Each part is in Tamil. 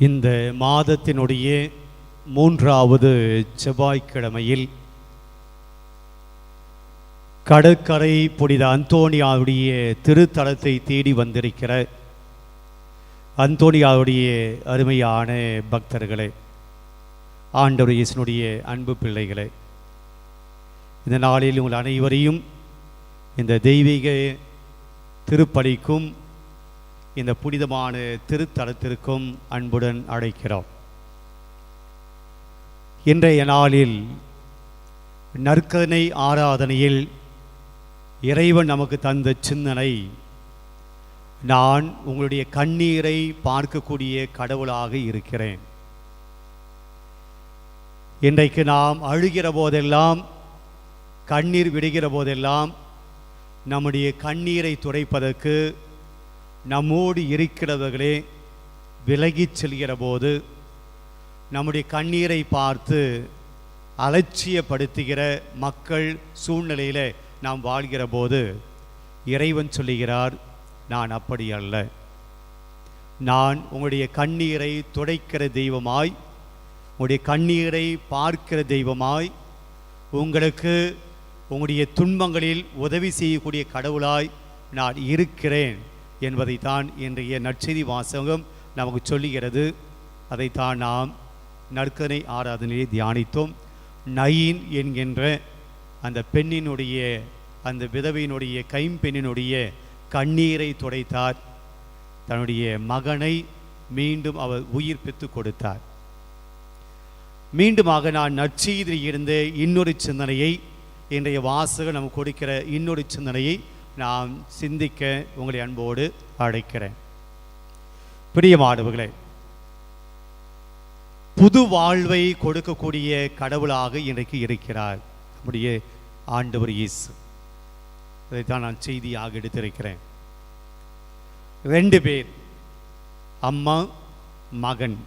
இந்த மாதத்தினுடைய மூன்றாவது செவ்வாய்க்கிழமையில் கடற்கரை புனித அந்தோனியாவுடைய திருத்தலத்தை தேடி வந்திருக்கிற அந்தோனியாவுடைய அருமையான பக்தர்களே ஆண்டவர் இயேசுனுடைய அன்பு பிள்ளைகளே இந்த நாளில் உங்கள் அனைவரையும் இந்த தெய்வீக திருப்பலிக்கும் இந்த புனிதமான திருத்தலத்திற்கும் அன்புடன் அழைக்கிறோம். இன்றைய நாளில் நற்கனை ஆராதனையில் இறைவன் நமக்கு தந்த சிந்தனை நான் உங்களுடைய கண்ணீரை பார்க்கக்கூடிய கடவுளாக இருக்கிறேன். இன்றைக்கு நாம் அழுகிற போதெல்லாம் கண்ணீர் விடுகிற போதெல்லாம் நம்முடைய கண்ணீரை துடைப்பதற்கு நம்மோடு இருக்கிறவர்களே விலகிச் செல்கிற போது நம்முடைய கண்ணீரை பார்த்து அலட்சியப்படுத்துகிற மக்கள் சூழ்நிலையில் நாம் வாழ்கிற போது இறைவன் சொல்லுகிறார் நான் அப்படி அல்ல. நான் உங்களுடைய கண்ணீரை துடைக்கிற தெய்வமாய் உங்களுடைய கண்ணீரை பார்க்கிற தெய்வமாய் உங்களுக்கு உங்களுடைய துன்பங்களில் உதவி செய்யக்கூடிய கடவுளாய் நான் இருக்கிறேன். என்பதைத்தான் இன்றைய நற்செய்தி வாசகம் நமக்கு சொல்லுகிறது. அதைத்தான் நாம் நற்கனை ஆராதனையை தியானித்தோம். நயின் என்கின்ற அந்த பெண்ணினுடைய அந்த விதவையினுடைய கைம்பெண்ணினுடைய கண்ணீரை துடைத்தார். தன்னுடைய மகனை மீண்டும் அவர் உயிர்ப்பித்து கொடுத்தார். மீண்டுமாக நான் நற்செய்தியில் இருந்த இன்னொரு சிந்தனையை இன்றைய வாசகம் நமக்கு கொடுக்கிற இன்னொரு சிந்தனையை நாம் சிந்திக்க உங்களை அன்போடு அழைக்கிறேன். பிரியமானவர்களே புது வாழ்வை கொடுக்கக்கூடிய கடவுளாக இன்றைக்கு இருக்கிறார் நம்முடைய ஆண்டவர் இயேசு. இதைத்தான் நான் செய்தியாக எடுத்திருக்கிறேன். ரெண்டு பேர் அம்மா மகன்.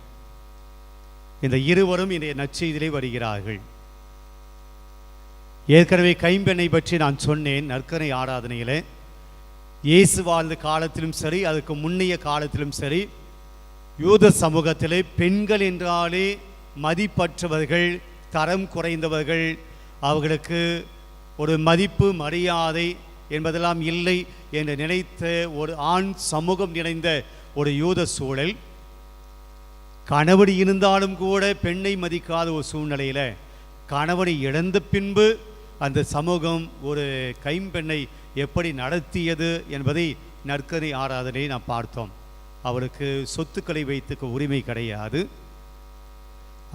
இந்த இருவரும் இன்றைய நற்செய்தியிலே வருகிறார்கள். ஏற்கனவே கைம்பெண்ணை பற்றி நான் சொன்னேன் நற்கரை ஆராதனையில். இயேசு வாழ்ந்த காலத்திலும் சரி அதுக்கு முன்னைய காலத்திலும் சரி யூத சமூகத்திலே பெண்கள் என்றாலே மதிப்பற்றவர்கள் தரம் குறைந்தவர்கள் அவர்களுக்கு ஒரு மதிப்பு மரியாதை என்பதெல்லாம் இல்லை என்று நினைத்த ஒரு ஆண் சமூகம் நிறைந்த ஒரு யூத சூழல். கணவன் இருந்தாலும் கூட பெண்ணை மதிக்காத ஒரு சூழ்நிலையில் கணவனை இழந்த பின்பு அந்த சமூகம் ஒரு கைம்பெண்ணை எப்படி நடத்தியது என்பதை நற்கரை ஆராதனை நாம் பார்த்தோம். அவளுக்கு சொத்துக்களை வைத்துக்க உரிமை கிடையாது.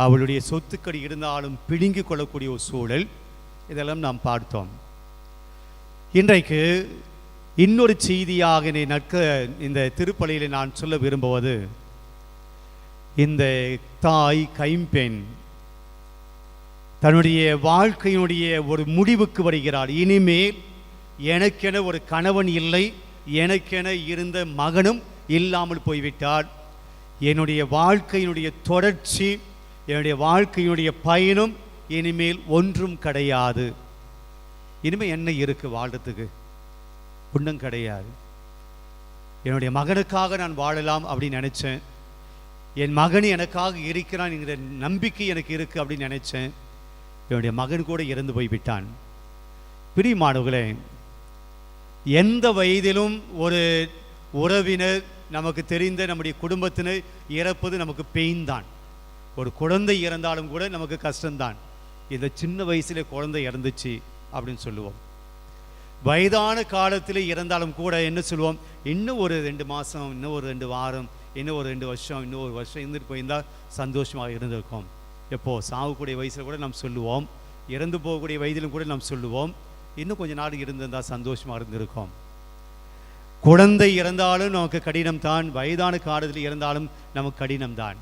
அவளுடைய சொத்துக்கள் இருந்தாலும் பிடுங்கிக் கொள்ளக்கூடிய ஒரு சூழல் இதெல்லாம் நாம் பார்த்தோம். இன்றைக்கு இன்னொரு செய்தியாக என்னை நற்க இந்த திருப்பலியில் நான் சொல்ல விரும்புவது இந்த தாய் கைம்பெண் தன்னுடைய வாழ்க்கையினுடைய ஒரு முடிவுக்கு வருகிறார். இனிமேல் எனக்கென ஒரு கணவன் இல்லை எனக்கென இருந்த மகனும் இல்லாமல் போய்விட்டார் என்னுடைய வாழ்க்கையினுடைய தொடர்ச்சி என்னுடைய வாழ்க்கையினுடைய பயனும் இனிமேல் ஒன்றும் கிடையாது. இனிமேல் என்ன இருக்குது வாழ்றதுக்கு? ஒன்றும் கிடையாது. என்னுடைய மகனுக்காக நான் வாழலாம் அப்படின்னு நினச்சேன். என் மகன் எனக்காக இருக்கிறான் என்கிற நம்பிக்கை எனக்கு இருக்குது அப்படின்னு நினச்சேன். என்னுடைய மகன் கூட இறந்து போய்விட்டான். பிரியமானவர்களே எந்த வயதிலும் ஒரு உறவினர் நமக்கு தெரிந்த நம்முடைய குடும்பத்தினர் இறப்பது நமக்கு பெயின் தான். ஒரு குழந்தை இறந்தாலும் கூட நமக்கு கஷ்டம்தான். இந்த சின்ன வயசில் குழந்தை இறந்துச்சு அப்படின்னு சொல்லுவோம். வயதான காலத்தில் இறந்தாலும் கூட என்ன சொல்லுவோம்? இன்னும் ஒரு ரெண்டு மாதம் இன்னும் ஒரு ரெண்டு வாரம் இன்னும் ஒரு ரெண்டு வருஷம் இன்னும் ஒரு வருஷம் இருந்துட்டு போயிருந்தால் சந்தோஷமாக இருந்திருக்கும். எப்போது சாகக்கூடிய வயசில் கூட நாம் சொல்லுவோம். இறந்து போகக்கூடிய வயதிலும் கூட நாம் சொல்லுவோம். இன்னும் கொஞ்ச நாள் இருந்திருந்தால் சந்தோஷமாக இருந்திருக்கோம். குழந்தை இறந்தாலும் நமக்கு கடினம் தான் வயதான காலத்தில் இறந்தாலும் நமக்கு கடினம் தான்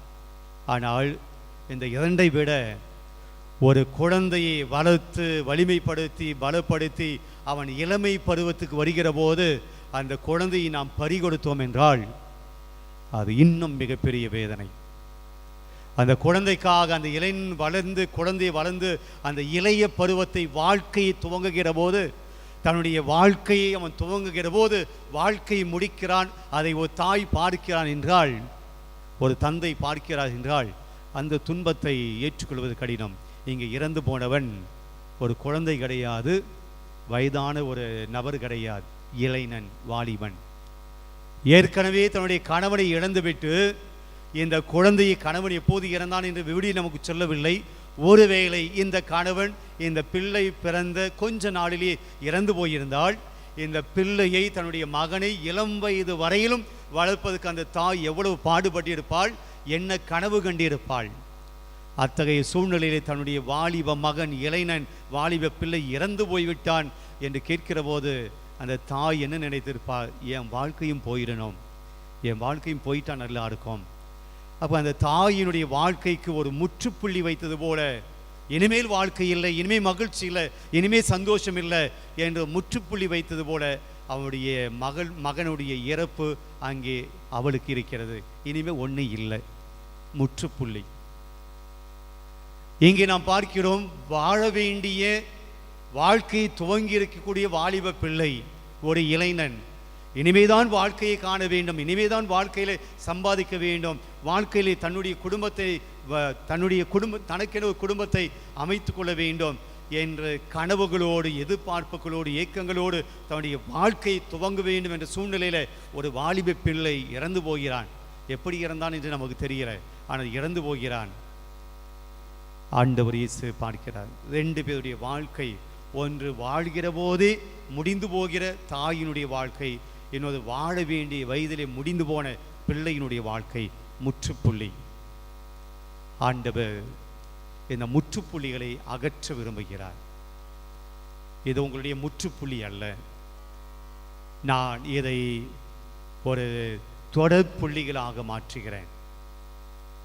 ஆனால் இந்த இரண்டை விட ஒரு குழந்தையை வளர்த்து வலிமைப்படுத்தி பலப்படுத்தி அவன் இளமை பருவத்துக்கு வருகிற போது அந்த குழந்தையை நாம் பறிகொடுத்தோம் என்றால் அது இன்னும் மிகப்பெரிய வேதனை. அந்த குழந்தைக்காக அந்த இளைஞன் வளர்ந்து குழந்தை வளர்ந்து அந்த இளைய பருவத்தை வாழ்க்கையை துவங்குகிற போது தன்னுடைய வாழ்க்கையை அவன் துவங்குகிற போது வாழ்க்கையை முடிக்கிறான் அதை ஒரு தாய் பார்க்கிறான் என்றால் ஒரு தந்தை பார்க்கிறார் என்றால் அந்த துன்பத்தை ஏற்றுக்கொள்வது கடினம். இங்கே இறந்து போனவன் ஒரு குழந்தை கிடையாது வயதான ஒரு நபர் கிடையாது இளைஞன் வாலிபன். ஏற்கனவே தன்னுடைய கணவனை இழந்துவிட்டு இந்த குழந்தையை கணவன் எப்போது இறந்தான் என்று விவடி நமக்கு சொல்லவில்லை. ஒருவேளை இந்த கணவன் இந்த பிள்ளை பிறந்த கொஞ்ச நாளிலே இறந்து போயிருந்தால் இந்த பிள்ளையை தன்னுடைய மகனை இளம் வயது வரையிலும் வளர்ப்பதற்கு அந்த தாய் எவ்வளவு பாடுபட்டிருப்பாள் என்ன கனவு கண்டிருப்பாள். அத்தகைய சூழ்நிலையிலே தன்னுடைய வாலிப மகன் இளைஞன் வாலிப பிள்ளை இறந்து போய்விட்டான் என்று கேட்கிற போது அந்த தாய் என்ன நினைத்திருப்பாள் என் வாழ்க்கையும் போயிடணும். என் வாழ்க்கையும் போயிட்டான் நல்லா இருக்கும். அப்போ அந்த தாயினுடைய வாழ்க்கைக்கு ஒரு முற்றுப்புள்ளி வைத்தது போல இனிமேல் வாழ்க்கை இல்லை இனிமேல் மகிழ்ச்சி இல்லை இனிமேல் சந்தோஷம் இல்லை என்று முற்றுப்புள்ளி வைத்தது போல அவனுடைய மகள் மகனுடைய இறப்பு அங்கே அவளுக்கு இருக்கிறது. இனிமேல் ஒன்று இல்லை. முற்றுப்புள்ளி. இங்கே நாம் பார்க்கிறோம் வாழ வேண்டிய வாழ்க்கையை துவங்கி இருக்கக்கூடிய வாலிப பிள்ளை ஒரு இளைஞன். இனிமேதான் வாழ்க்கையை காண வேண்டும் இனிமேதான் வாழ்க்கையில சம்பாதிக்க வேண்டும். வாழ்க்கையிலே தன்னுடைய குடும்பத்தை வ- தன்னுடைய குடும்ப தனக்கென ஒரு குடும்பத்தை அமைத்து கொள்ள வேண்டும் என்ற கனவுகளோடு எதிர்பார்ப்புகளோடு ஏக்கங்களோடு தன்னுடைய வாழ்க்கையை துவங்க வேண்டும் என்ற சூழ்நிலையில் ஒரு வாலிப பிள்ளை இறந்து போகிறான். எப்படி இறந்தான் என்று நமக்கு தெரியல. ஆனால் இறந்து போகிறான். ஆண்டவர் இயேசு பார்க்கிறார். ரெண்டு பேருடைய வாழ்க்கை ஒன்று வாழ்கிற போதே முடிந்து போகிற தாயினுடைய வாழ்க்கை இன்னொரு வாழ வேண்டிய வயதிலே முடிந்து போன பிள்ளையினுடைய வாழ்க்கை. முற்றுப்புள்ளி. ஆண்டவர் இந்த முற்றுப்புள்ளிகளை அகற்ற விரும்புகிறார். இது உங்களுடைய முற்றுப்புள்ளி அல்ல. நான் இதை ஒரு தொடர் புள்ளிகளாக மாற்றுகிறேன்.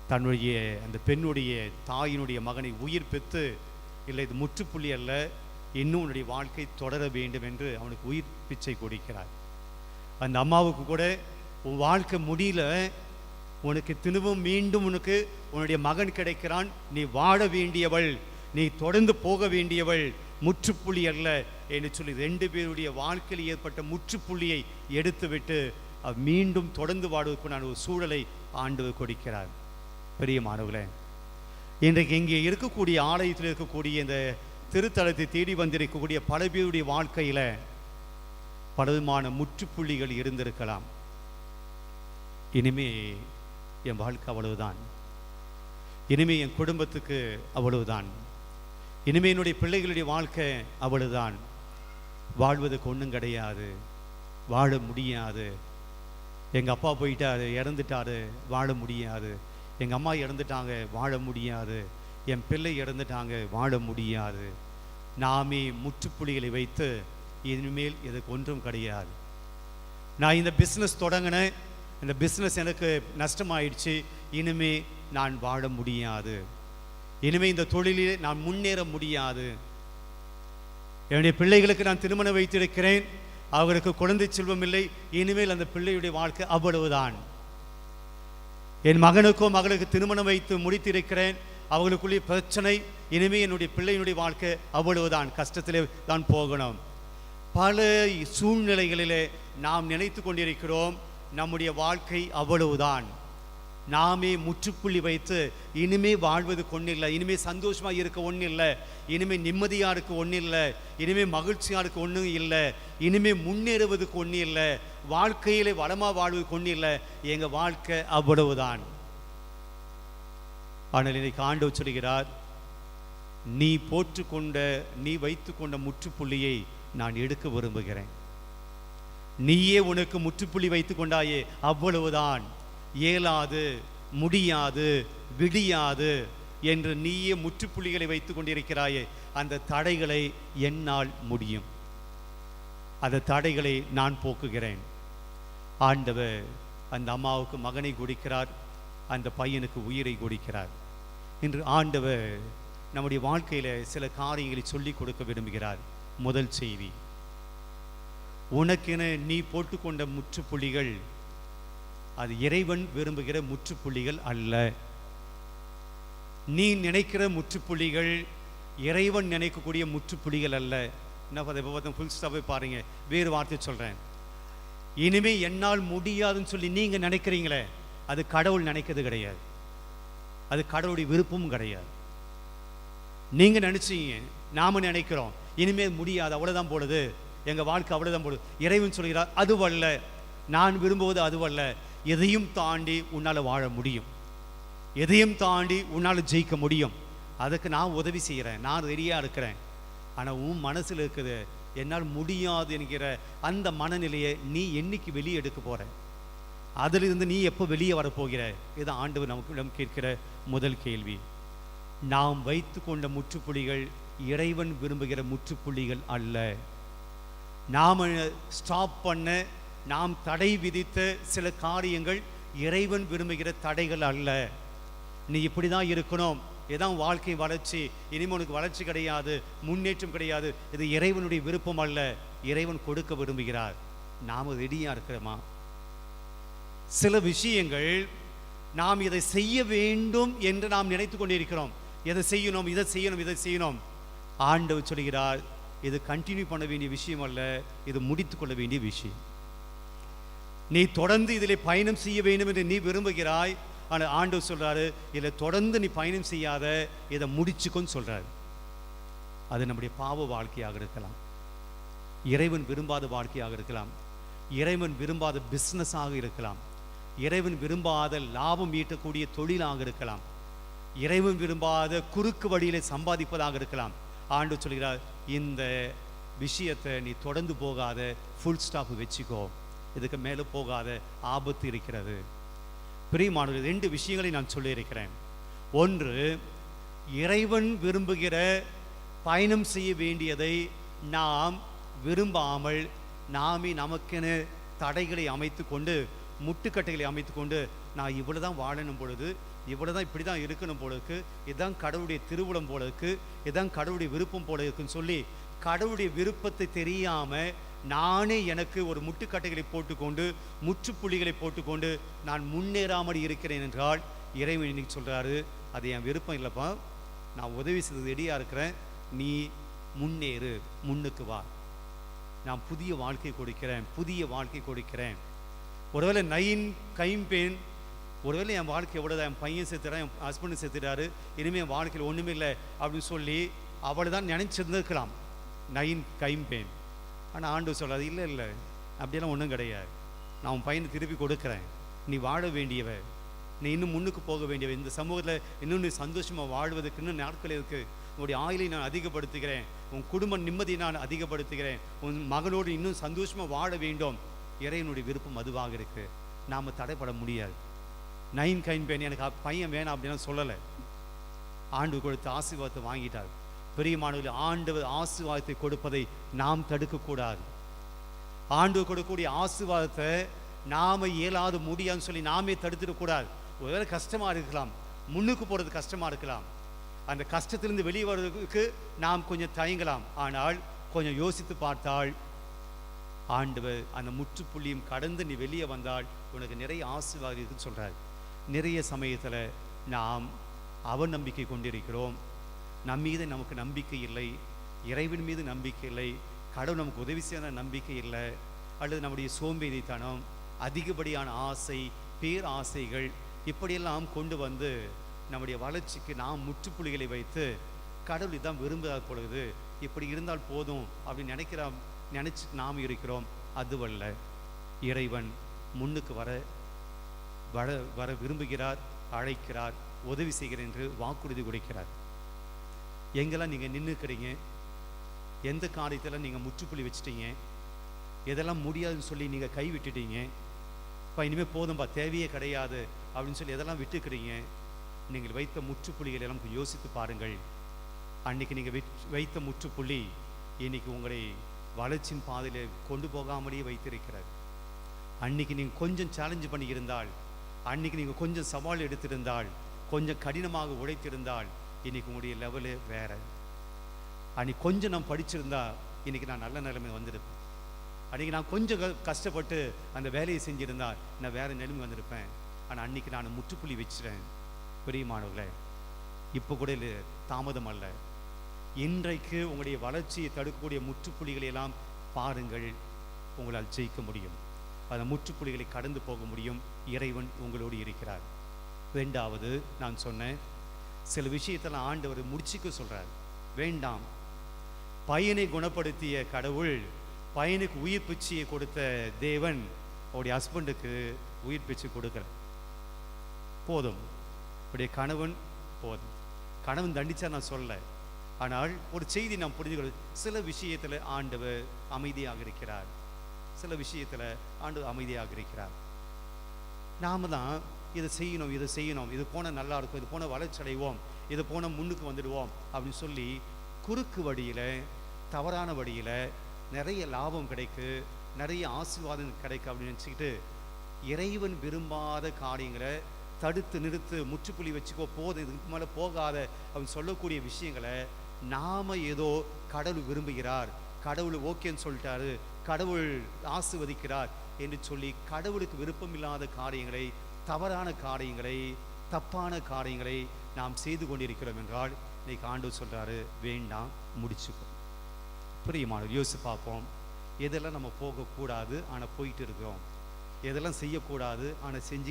தன்னுடைய அந்த பெண்ணுடைய தாயினுடைய மகனை உயிர் பெற்று இல்லை இது முற்றுப்புள்ளி அல்ல இன்னும் உன்னுடைய வாழ்க்கை தொடர வேண்டும் என்று அவனுக்கு உயிர் பிச்சை கொடுக்கிறார். அந்த அம்மாவுக்கு கூட உன் வாழ்க்கை முடியல உனக்கு திரும்பவும் மீண்டும் உனக்கு உன்னுடைய மகன் கிடைக்கிறான். நீ வாழ வேண்டியவள். நீ தொடர்ந்து போக வேண்டியவள். முற்றுப்புள்ளி அல்ல என்று சொல்லி ரெண்டு பேருடைய வாழ்க்கையில் ஏற்பட்ட முற்றுப்புள்ளியை எடுத்துவிட்டு அவ் மீண்டும் தொடர்ந்து வாடுவதற்குண்டான ஒரு சூழலை ஆண்டு கொடுக்கிறார். பெரிய மாணவர்களே இன்றைக்கு இங்கே இருக்கக்கூடிய ஆலயத்தில் இருக்கக்கூடிய இந்த திருத்தலத்தை தேடி வந்திருக்கக்கூடிய பல பேருடைய வாழ்க்கையில் பலவிதமான முற்றுப்புள்ளிகள் இருந்திருக்கலாம். இனிமே என் வாழ்க்கை அவ்வளவுதான். இனிமே என் குடும்பத்துக்கு அவ்வளவுதான். இனிமே என்னுடைய பிள்ளைகளுடைய வாழ்க்கை அவ்வளவுதான். வாழ்வதற்கு ஒன்றும் கிடையாது. வாழ முடியாது. எங்கள் அப்பா போயிட்டாரு இறந்துட்டாரு வாழ முடியாது. எங்கள் அம்மா இறந்துட்டாங்க வாழ முடியாது. என் பிள்ளை இறந்துட்டாங்க வாழ முடியாது. நாமே முற்றுப்புள்ளிகளை வைத்து இனிமேல் இதுக்கு ஒன்றும் கிடையாது. நான் இந்த பிஸ்னஸ் தொடங்கினேன். இந்த பிஸ்னஸ் எனக்கு நஷ்டமாயிடுச்சு இனிமே நான் வாழ முடியாது. இனிமே இந்த தொழிலில் நான் முன்னேற முடியாது. என்னுடைய பிள்ளைகளுக்கு நான் திருமணம் வைத்திருக்கிறேன். அவர்களுக்கு குழந்தை செல்வம் இல்லை. இனிமேல் அந்த பிள்ளையுடைய வாழ்க்கை அவ்வளவுதான். என் மகனுக்கோ மகளுக்கு திருமணம் வைத்து முடித்திருக்கிறேன். அவர்களுக்குள்ளே பிரச்சனை. இனிமே என்னுடைய பிள்ளையினுடைய வாழ்க்கை அவ்வளவுதான். கஷ்டத்திலே தான் போகணும். பல சூழ்நிலைகளிலே நாம் நினைத்து கொண்டிருக்கிறோம். நம்முடைய வாழ்க்கை அவ்வளவுதான். நாமே முற்றுப்புள்ளி வைத்து இனிமே வாழ்வதுக்கு ஒன்றில்லை இல்லை இனிமே சந்தோஷமாக இருக்க ஒன்றும் இல்லை இனிமே நிம்மதியாக இருக்க ஒன்றும் இல்லை இனிமே மகிழ்ச்சியாக இருக்க ஒன்றும் இல்லை. இனிமே முன்னேறுவதுக்கு ஒன்றும் இல்லை வாழ்க்கையிலே வளமாக வாழ்வதுக்கு ஒன்றும் இல்லை எங்கள் வாழ்க்கை அவ்வளவுதான். ஆனால் இன்னைக்கு ஆண்டவர் சொல்கிறார் நீ போற்றுக்கொண்ட நீ வைத்துக்கொண்ட முற்றுப்புள்ளியை நான் எடுக்க விரும்புகிறேன். நீயே உனக்கு முற்றுப்புள்ளி வைத்து கொண்டாயே அவ்வளவுதான். இயலாது முடியாது விடியாது என்று நீயே முற்றுப்புள்ளிகளை வைத்து கொண்டிருக்கிறாயே அந்த தடைகளை என்னால் முடியும். அந்த தடைகளை நான் போக்குகிறேன். ஆண்டவர் அந்த அம்மாவுக்கு மகனை கொடுக்கிறார் அந்த பையனுக்கு உயிரை கொடுக்கிறார். இன்று ஆண்டவர் நம்முடைய வாழ்க்கையில சில காரியங்களை சொல்லிக் கொடுக்க விரும்புகிறார். முதல் செய்தி. உனக்கென நீ போட்டுக்கொண்ட முற்றுப்புள்ளிகள் அது இறைவன் விரும்புகிற முற்றுப்புள்ளிகள் அல்ல. நீ நினைக்கிற முற்றுப்புள்ளிகள் இறைவன் நினைக்கக்கூடிய முற்றுப்புள்ளிகள் அல்ல. என்ன அதை பார்த்தா ஃபுல் ஸ்டாப்பை பாருங்க. வேறு வார்த்தை சொல்கிறேன் இனிமே என்னால் முடியாதுன்னு சொல்லி நீங்கள் நினைக்கிறீங்களே அது கடவுள் நினைக்கிறது கிடையாது. அது கடவுளுடைய விருப்பமும் கிடையாது. நீங்கள் நினச்சிங்க நாம நினைக்கிறோம் இனிமேல் முடியாது அவ்வளோதான் போடுது எங்கள் வாழ்க்கை அவ்வளோதான் போடுது. இறைவன் சொல்கிறார் அதுவல்ல. நான் விரும்புவது அதுவல்ல. எதையும் தாண்டி உன்னால் வாழ முடியும். எதையும் தாண்டி உன்னால் ஜெயிக்க முடியும். அதுக்கு நான் உதவி செய்கிறேன் நான் ரெடியாக இருக்கிறேன். ஆனால் உன் மனசில் இருக்குது என்னால் முடியாது என்கிற அந்த மனநிலையை நீ என்னைக்கு வெளியே எடுக்க போகிற அதிலிருந்து நீ எப்போ வெளியே வரப்போகிற இது ஆண்டவர் நமக்கு இடம் கேட்கிற முதல் கேள்வி. நாம் வைத்துக்கொண்ட முற்றுப்புள்ளிகள் இறைவன் விரும்புகிற முற்றுப்புள்ளிகள் அல்ல. நாம் ஸ்டாப் பண்ண நாம் தடை விதித்த சில காரியங்கள் இறைவன் விரும்புகிற தடைகள் அல்ல. நீ இப்படி தான் இருக்கணும். இதான் வாழ்க்கை வளர்ச்சி. இனிமே உனக்கு வளர்ச்சி கிடையாது முன்னேற்றம் கிடையாது. இது இறைவனுடைய விருப்பம் அல்ல. இறைவன் கொடுக்க விரும்புகிறார். நாம் ரெடியா இருக்கிறோமா? சில விஷயங்கள் நாம் இதை செய்ய வேண்டும் என்று நாம் நினைத்து கொண்டிருக்கிறோம். எதை செய்யணும் இதை செய்யணும் இதை செய்யணும். ஆண்டவர் சொல்கிறார் இது கண்டினியூ பண்ண வேண்டிய விஷயம் அல்ல இது முடித்து கொள்ள வேண்டிய விஷயம். நீ தொடர்ந்து இதில் பயணம் செய்ய வேண்டும் என்று நீ விரும்புகிறாய். ஆனால் ஆண்டவர் சொல்றாரு இதில் தொடர்ந்து நீ பயணம் செய்யாத இதை முடிச்சுக்கோன்னு சொல்றாரு. அது நம்முடைய பாவ வாழ்க்கையாக இருக்கலாம். இறைவன் விரும்பாத வாழ்க்கையாக இருக்கலாம். இறைவன் விரும்பாத பிஸ்னஸாக இருக்கலாம். இறைவன் விரும்பாத லாபம் ஈட்டக்கூடிய தொழிலாக இருக்கலாம். இறைவன் விரும்பாத குறுக்கு வழியில சம்பாதிப்பதாக இருக்கலாம். ஆண்டு சொல்கிறார் இந்த விஷயத்தை நீ தொடர்ந்து போகாத ஃபுல் ஸ்டாப் வச்சுக்கோ. இதுக்கு மேலே போகாத ஆபத்து இருக்கிறது. பிரியமானவர்கள் ரெண்டு விஷயங்களை நான் சொல்லியிருக்கிறேன் ஒன்று இறைவன் விரும்புகிற பயணம் செய்ய வேண்டியதை நாம் விரும்பாமல் நாமே நமக்கென தடைகளை அமைத்து கொண்டு முட்டுக்கட்டைகளை அமைத்து கொண்டு நான் இவ்வளோ தான் வாழணும் பொழுது இவ்வளவு தான் இப்படி தான் இருக்கணும் போல இருக்கு. இதுதான் கடவுளுடைய திருவுளம் போல இருக்கு. இதுதான் கடவுளுடைய விருப்பம் போல இருக்குன்னு சொல்லி கடவுளுடைய விருப்பத்தை தெரியாமல் நானே எனக்கு ஒரு முட்டுக்கட்டைகளை போட்டுக்கொண்டு முற்றுப்புள்ளிகளை போட்டுக்கொண்டு நான் முன்னேறாமல் இருக்கிறேன் என்றால் இறைவன் இன்னைக்கு சொல்கிறாரு அது என் விருப்பம் இல்லைப்பா. நான் உதவி செய்தது ரெடியாக இருக்கிறேன். நீ முன்னேறு முன்னுக்கு வா. நான் புதிய வாழ்க்கை கொடுக்கிறேன் புதிய வாழ்க்கை கொடுக்கிறேன். ஒருவேளை நயின் கைம்பேன் ஒருவேளை என் வாழ்க்கை எவ்வளோதான் என் பையன் சேர்த்துறான் என் ஹஸ்பண்டும் சேர்த்துட்டாரு இனிமேல் என் வாழ்க்கையில் ஒன்றுமே இல்லை அப்படின்னு சொல்லி அவள் தான் நினச்சிருந்துருக்கலாம் நைன் கைம்பேன் ஆனால் ஆண்டு சொல்லாது இல்லை இல்லை. அப்படியெல்லாம் ஒன்றும் கிடையாது. நான் உன் பையனை திருப்பி கொடுக்குறேன். நீ வாழ வேண்டியவ. நீ இன்னும் முன்னுக்கு போக வேண்டியவ. இந்த சமூகத்தில் இன்னும் நீ சந்தோஷமாக வாழ்வதற்கு இன்னும் நாட்கள் இருக்குது உன்னுடைய ஆயுளை நான் அதிகப்படுத்துகிறேன். உன் குடும்ப நிம்மதியை நான் அதிகப்படுத்துகிறேன். உன் மகனோடு இன்னும் சந்தோஷமாக வாழ வேண்டும். இறைவனுடைய விருப்பம் அதுவாக இருக்குது நாம் தடைப்பட முடியாது. நைன் கைன் பெண் எனக்கு பையன் வேணாம் அப்படின்னு சொல்லலை. ஆண்டு கொடுத்த ஆசீர்வாதத்தை வாங்கிட்டார். பெரியமானவர்கள் ஆண்டவர் ஆசீர்வாதத்தை கொடுப்பதை நாம் தடுக்கக்கூடாது. ஆண்டு கொடுக்கக்கூடிய ஆசீர்வாதத்தை நாம இயலாது முடியாதுன்னு சொல்லி நாமே தடுத்துடக்கூடாது. ஒருவேளை கஷ்டமா இருக்கலாம் முன்னுக்கு போறது கஷ்டமா இருக்கலாம். அந்த கஷ்டத்திலிருந்து வெளியே வர்றதுக்கு நாம் கொஞ்சம் தயங்கலாம். ஆனால் கொஞ்சம் யோசித்து பார்த்தால் ஆண்டவர் அந்த முற்றுப்புள்ளியும் கடந்து நீ வெளியே வந்தால் உனக்கு நிறைய ஆசீர்வாதம் இருக்குன்னு சொல்கிறார் நிறைய சமயத்தில் நாம் அவநம்பிக்கை கொண்டிருக்கிறோம். நம் மீது நமக்கு நம்பிக்கை இல்லை. இறைவன் மீது நம்பிக்கை இல்லை. கடவுள் நமக்கு உதவி செய்ய நம்பிக்கை இல்லை. அல்லது நம்முடைய சோம்பேறித்தனம் அதிகப்படியான ஆசை பேர் ஆசைகள் இப்படியெல்லாம் கொண்டு வந்து நம்முடைய வளர்ச்சிக்கு நாம் முற்றுப்புள்ளிகளை வைத்து கடவுள் இதான் விரும்புகிறார் பொழுது இப்படி இருந்தால் போதும் அப்படின்னு நினைக்கிற நினச்சி நாம் இருக்கிறோம். அதுவல்ல. இறைவன் முன்னுக்கு வர வர வர விரும்புகிறார் அழைக்கிறார் உதவி செய்கிறேன் என்று வாக்குறுதி கொடுக்கிறார். எங்கெல்லாம் நீங்கள் நின்றுக்கிறீங்க எந்த காரியத்தில் நீங்கள் முற்றுப்புள்ளி வச்சுட்டீங்க? எதெல்லாம் முடியாதுன்னு சொல்லி நீங்கள் கை விட்டுட்டீங்க? இப்போ இனிமேல் போதும்பா தேவையே கிடையாது அப்படின்னு சொல்லி எதெல்லாம் விட்டுக்கிறீங்க? நீங்கள் வைத்த முற்றுப்புள்ளிகளை எல்லாம் யோசித்து பாருங்கள். அன்னைக்கு நீங்கள் வைத்த முற்றுப்புள்ளி இன்னைக்கு உங்களை வளர்ச்சியின் பாதையில் கொண்டு போகாமலேயே வைத்திருக்கிறார். அன்னைக்கு நீங்கள் கொஞ்சம் சேலஞ்ச் பண்ணியிருந்தால் அன்னைக்கு நீங்கள் கொஞ்சம் சவால் எடுத்திருந்தால் கொஞ்சம் கடினமாக உழைத்திருந்தால் இன்னைக்கு உங்களுடைய லெவலு வேற. அன்னைக்கு கொஞ்சம் நான் படிச்சிருந்தா இன்னைக்கு நான் நல்ல நிலைமை வந்திருப்பேன். அன்னைக்கு நான் கொஞ்சம் க- கஷ்டப்பட்டு அந்த வேலையை செஞ்சிருந்தா நான் வேற நிலைமை வந்திருப்பேன். ஆனால் அன்னைக்கு நான் முற்றுப்புள்ளி வச்சிட்டேன். பிரியமானவர்களே இப்போ கூட இல்லை தாமதம் அல்ல. இன்றைக்கு உங்களுடைய வளர்ச்சியை தடுக்கக்கூடிய முற்றுப்புள்ளிகளை எல்லாம் பாருங்கள். உங்களால் ஜெயிக்க முடியும். அந்த முற்றுப்புள்ளிகளை கடந்து போக முடியும். இறைவன் உங்களோடு இருக்கிறார். ரெண்டாவது நான் சொன்னேன் சில விஷயத்தெல்லாம் ஆண்டவர் முடிச்சுக்க சொல்கிறார் வேண்டாம். பையனை குணப்படுத்திய கடவுள் பையனுக்கு உயிர் பிச்சையை கொடுத்த தேவன் அவருடைய ஹஸ்பண்டுக்கு உயிர் பிச்சை கொடுக்கல. போதும். அவருடைய கணவன் போதும். கணவன் தண்டிச்சா நான் சொல்ல ஆனால் ஒரு செய்தி நாம் புரிந்து சில விஷயத்தில் ஆண்டவர் அமைதியாக இருக்கிறார். சில விஷயத்துல ஆண்டு அமைதியாக இருக்கிறார். நாம தான் இதை செய்யணும் இதை செய்யணும் இது போனால் நல்லா இருக்கும் இது போனால் வளர்ச்சி அடைவோம் இது போனால் முன்னுக்கு வந்துடுவோம் அப்படின்னு சொல்லி குறுக்கு வழியில் தவறான வழியில் நிறைய லாபம் கிடைக்கு நிறைய ஆசீர்வாதம் கிடைக்கு அப்படின்னு நினச்சிக்கிட்டு இறைவன் விரும்பாத காரியங்களை தடுத்து நிறுத்து முற்றுப்புள்ளி வச்சுக்கோ போதும் இதுக்கு மேலே போகாத அப்படின்னு சொல்லக்கூடிய விஷயங்களை நாம ஏதோ கடவுள் விரும்புகிறார். கடவுள் ஓகேன்னு சொல்லிட்டாரு. கடவுள் ஆசிர்வதிக்கிறார் என்று சொல்லி கடவுளுக்கு விருப்பம் இல்லாத காரியங்களை தவறான காரியங்களை தப்பான காரியங்களை நாம் செய்து கொண்டிருக்கிறோம் என்றால் இன்னைக்கு ஆண்டு சொல்றாரு வேண்டாம் முடிச்சுக்கோ. பிரியமானவர் யோசிச்சு பார்ப்போம். எதெல்லாம் நம்ம போகக்கூடாது ஆனால் போயிட்டு இருக்கிறோம். எதெல்லாம் செய்யக்கூடாது ஆனால் செஞ்சு